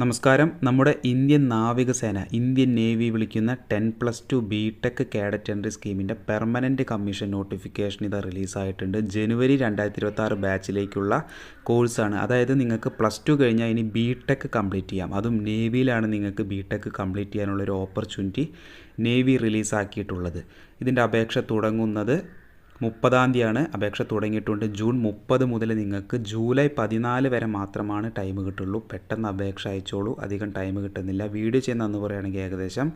നമസ്കാരം. നമ്മുടെ ഇന്ത്യൻ നാവികസേന ഇന്ത്യൻ നേവി വിളിക്കുന്ന ten plus two B tech cadet entry സ്കീമിന്റെ permanent commission notification ഇത് റിലീസായിട്ടുണ്ട്. ജനുവരി രണ്ടായിരത്തി ഇരുപത്തി ബാച്ചിലേക്കുള്ള കോഴ്സാണ്. അതായത് നിങ്ങൾക്ക് പ്ലസ് ടു കഴിഞ്ഞാൽ ഇനി ബി ടെക് കംപ്ലീറ്റ് ചെയ്യാം. അതും നേവിയിലാണ് നിങ്ങൾക്ക് ബി ടെക് കംപ്ലീറ്റ് ചെയ്യാനുള്ളൊരു ഓപ്പർച്യൂണിറ്റി നേവി റിലീസാക്കിയിട്ടുള്ളത്. ഇതിന്റെ അപേക്ഷ തുടങ്ങുന്നത് മുപ്പതാം തീയതിയാണ് അപേക്ഷ തുടങ്ങിയിട്ടുണ്ട്. ജൂൺ മുപ്പത് മുതൽ നിങ്ങൾക്ക് ജൂലൈ പതിനാല് വരെ മാത്രമാണ് ടൈം കിട്ടുള്ളൂ. പെട്ടെന്ന് അപേക്ഷ അയച്ചോളൂ. അധികം ടൈം കിട്ടുന്നില്ല. വീഡിയോ ചെയ്യുന്ന എന്ന് പറയുകയാണെങ്കിൽ ഏകദേശം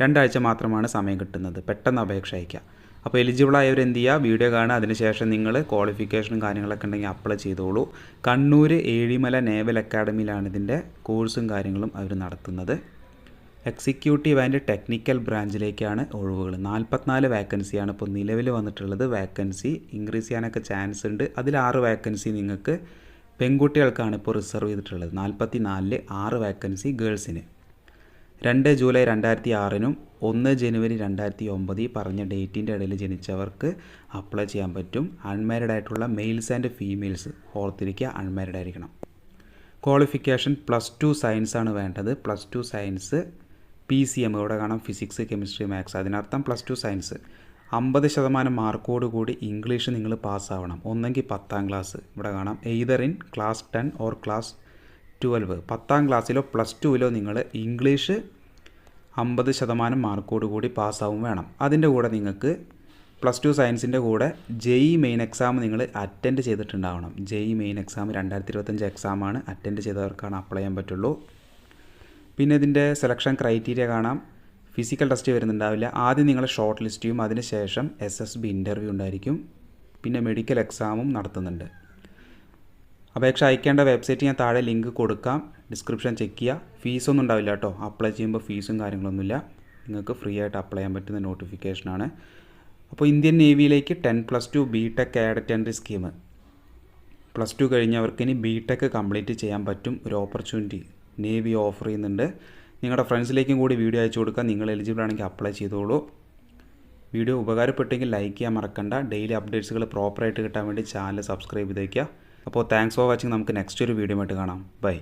രണ്ടാഴ്ച മാത്രമാണ് സമയം കിട്ടുന്നത്. പെട്ടെന്ന് അപേക്ഷ അയക്കുക അപ്പോൾ എലിജിബിൾ ആയവർ എന്ത് ചെയ്യുക? വീഡിയോ കാണുക. അതിനുശേഷം നിങ്ങൾ ക്വാളിഫിക്കേഷനും കാര്യങ്ങളൊക്കെ ഉണ്ടെങ്കിൽ അപ്ലൈ ചെയ്തോളൂ. കണ്ണൂർ ഏഴിമല നേവൽ അക്കാഡമിയിലാണ് ഇതിന്റെ കോഴ്സും കാര്യങ്ങളും അവർ നടത്തുന്നത്. എക്സിക്യൂട്ടീവ് ആൻഡ് ടെക്നിക്കൽ ബ്രാഞ്ചിലേക്കാണ് ഒഴിവുകൾ. നാൽപ്പത്തിനാല് വേക്കൻസിയാണ് ഇപ്പോൾ നിലവിൽ വന്നിട്ടുള്ളത്. വേക്കൻസി ഇൻക്രീസ് ചെയ്യാനൊക്കെ ചാൻസ് ഉണ്ട്. അതിൽ ആറ് വേക്കൻസി നിങ്ങൾക്ക് പെൺകുട്ടികൾക്കാണ് ഇപ്പോൾ റിസർവ് ചെയ്തിട്ടുള്ളത്. നാൽപ്പത്തി നാലിൽ ആറ് വേക്കൻസി ഗേൾസിന് രണ്ട് ജൂലൈ രണ്ടായിരത്തി ആറിനും ഒന്ന് ജനുവരി രണ്ടായിരത്തി ഒമ്പത് പറഞ്ഞ ഡേറ്റിന്റെ ഇടയിൽ ജനിച്ചവർക്ക് അപ്ലൈ ചെയ്യാൻ പറ്റും. അൺമാരിഡ് ആയിട്ടുള്ള മെയിൽസ് ആൻഡ് ഫീമെയിൽസ് ഓർത്തിരിക്കുക അൺമാരിഡ് ആയിരിക്കണം. ക്വാളിഫിക്കേഷൻ പ്ലസ് ടു സയൻസ് ആണ് വേണ്ടത്. Plus two science P C M ഇവിടെ കാണാം. ഫിസിക്സ് കെമിസ്ട്രി മാത്സ് അതിനർത്ഥം പ്ലസ് ടു സയൻസ് അമ്പത് ശതമാനം മാർക്കോട് കൂടി ഇംഗ്ലീഷ് നിങ്ങൾ പാസ്സാവണം ഒന്നെങ്കിൽ പത്താം ക്ലാസ് ഇവിടെ കാണാം. Either in class ten or class twelve പത്താം ക്ലാസ്സിലോ പ്ലസ് ടുവിലോ നിങ്ങൾ ഇംഗ്ലീഷ് അമ്പത് ശതമാനം മാർക്കോട് കൂടി പാസ്സാവും വേണം. അതിന്റെ കൂടെ നിങ്ങൾക്ക് പ്ലസ് ടു സയൻസിന്റെ കൂടെ ജെഇ മെയിൻ എക്സാം നിങ്ങൾ അറ്റൻഡ് ചെയ്തിട്ടുണ്ടാവണം. ജെഇ മെയിൻ എക്സാം രണ്ടായിരത്തി ഇരുപത്തഞ്ച് എക്സാമാണ് അറ്റൻഡ് ചെയ്തവർക്കാണ് അപ്ലൈ ചെയ്യാൻ പറ്റുള്ളൂ. പിന്നെ ഇതിന്റെ സെലക്ഷൻ ക്രൈറ്റീരിയ കാണാം. ഫിസിക്കൽ ടെസ്റ്റ് വരുന്നുണ്ടാവില്ല. ആദ്യം നിങ്ങൾ ഷോർട്ട് ലിസ്റ്റ് ചെയ്യും അതിനുശേഷം എസ് എസ് ബി ഇന്റർവ്യൂ ഉണ്ടായിരിക്കും. പിന്നെ മെഡിക്കൽ എക്സാമും നടത്തുന്നുണ്ട്. അപേക്ഷ അയക്കേണ്ട വെബ്സൈറ്റ് ഞാൻ താഴെ ലിങ്ക് കൊടുക്കാം. ഡിസ്ക്രിപ്ഷൻ ചെക്ക് ചെയ്യുക ഫീസൊന്നും ഉണ്ടാവില്ല കേട്ടോ. അപ്ലൈ ചെയ്യുമ്പോൾ ഫീസും കാര്യങ്ങളൊന്നുമില്ല. നിങ്ങൾക്ക് ഫ്രീ ആയിട്ട് അപ്ലൈ ചെയ്യാൻ പറ്റുന്ന നോട്ടിഫിക്കേഷനാണ് അപ്പോൾ Indian നേവിയിലേക്ക് ten plus two B tech cadet entry scheme plus two കഴിഞ്ഞവർക്ക് ഇനി ബി ടെക് കംപ്ലീറ്റ് ചെയ്യാൻ പറ്റും. ഒരു ഓപ്പർച്യൂണിറ്റി നേവി ഓഫർ ചെയ്യുന്നുണ്ട്. നിങ്ങളുടെ ഫ്രണ്ട്സിലേക്കും കൂടി വീഡിയോ അയച്ചു കൊടുക്കുക നിങ്ങൾ എലിജിബിൾ ആണെങ്കിൽ അപ്ലൈ ചെയ്തോളൂ. വീഡിയോ ഉപകാരപ്പെട്ടെങ്കിൽ ലൈക്ക് ചെയ്യാൻ മറക്കണ്ട. ഡെയിലി അപ്ഡേറ്റ്സുകൾ പ്രോപ്പറായിട്ട് കിട്ടാൻ വേണ്ടി ചാനൽ സബ്സ്ക്രൈബ് ചെയ്തേക്കുക. അപ്പോൾ താങ്ക്സ് ഫോർ വാച്ചിങ് നമുക്ക് നെക്സ്റ്റ് ഒരു വീഡിയോ ആയിട്ട് കാണാം. ബൈ